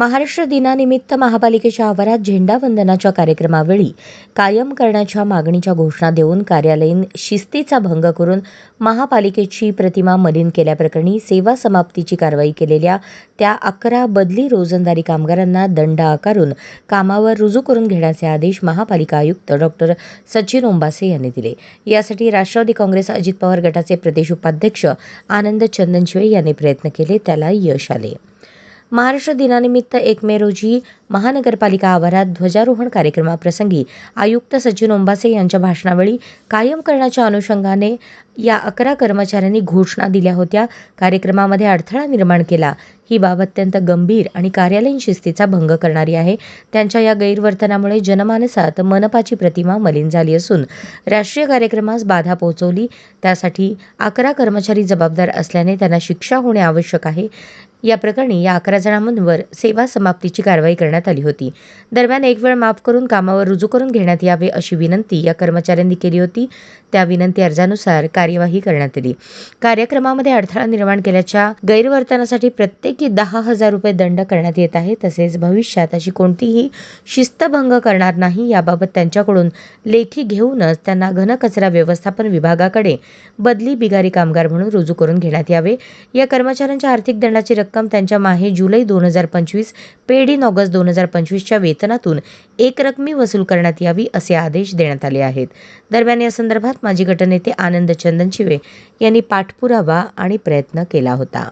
महाराष्ट्र दिनानिमित्त महापालिकेच्या आवारात झेंडावंदनाच्या कार्यक्रमावेळी कायम करण्याच्या मागणीच्या घोषणा देऊन कार्यालयीन शिस्तीचा भंग करून महापालिकेची प्रतिमा मलिन केल्याप्रकरणी सेवा समाप्तीची कारवाई केलेल्या त्या अकरा बदली रोजंदारी कामगारांना दंड आकारून कामावर रुजू करून घेण्याचे आदेश महापालिका आयुक्त डॉक्टर सचिन ओंबासे यांनी दिले. यासाठी राष्ट्रवादी काँग्रेस अजित पवार गटाचे प्रदेश उपाध्यक्ष आनंद चंदनशिवे यांनी प्रयत्न केले त्याला यश आले. महाराष्ट्र दिनानिमित्त एक मे रोजी महानगरपालिका आवारात ध्वजारोहण कार्यक्रमाप्रसंगी आयुक्त सचिन ओंबासे यांच्या भाषणावेळी कायम करण्याच्या अनुषंगाने या अकरा कर्मचाऱ्यांनी घोषणा दिल्या होत्या. कार्यक्रमामध्ये अडथळा निर्माण केला. ही बाब अत्यंत गंभीर आणि कार्यालयीन शिस्तीचा भंग करणारी आहे. त्यांच्या या गैरवर्तनामुळे जनमानसात मनपाची प्रतिमा मलिन झाली असून राष्ट्रीय कार्यक्रमास बाधा पोहोचवली. त्यासाठी अकरा कर्मचारी जबाबदार असल्याने त्यांना शिक्षा होणे आवश्यक आहे. या प्रकरणी या अकरा जणांवर सेवा समाप्तीची कारवाई करण्यात आली होती. दरम्यान एक वेळ माफ करून कामावर रुजू करून घेण्यात यावे अशी विनंती या कर्मचाऱ्यांनी केली होती. त्या विनंती अर्जानुसार कार्यवाही करण्यात आली. कार्यक्रमामध्ये अडथळा निर्माण केल्याच्या गैरवर्तनासाठी प्रत्येकी दहा हजार रुपये दंड करण्यात येत आहे. तसेच भविष्यात अशी कोणतीही शिस्तभंग करणार नाही याबाबत त्यांच्याकडून लेखी घेऊनच त्यांना घनकचरा व्यवस्थापन विभागाकडे बदली बिगारी कामगार म्हणून रुजू करून घेण्यात यावे. या कर्मचाऱ्यांच्या आर्थिक दंडाची रक्कम त्यांच्या माहे जुलै दोन हजार पंचवीस पेड इन ऑगस्ट दोन हजार पंचवीसच्या वेतनातून एक रकमी वसूल करण्यात यावी असे आदेश देण्यात आले आहेत. दरम्यान या संदर्भात माजी गटनेते आनंद चंदनशिवे यांनी पाठपुरावा आणि प्रयत्न केला होता.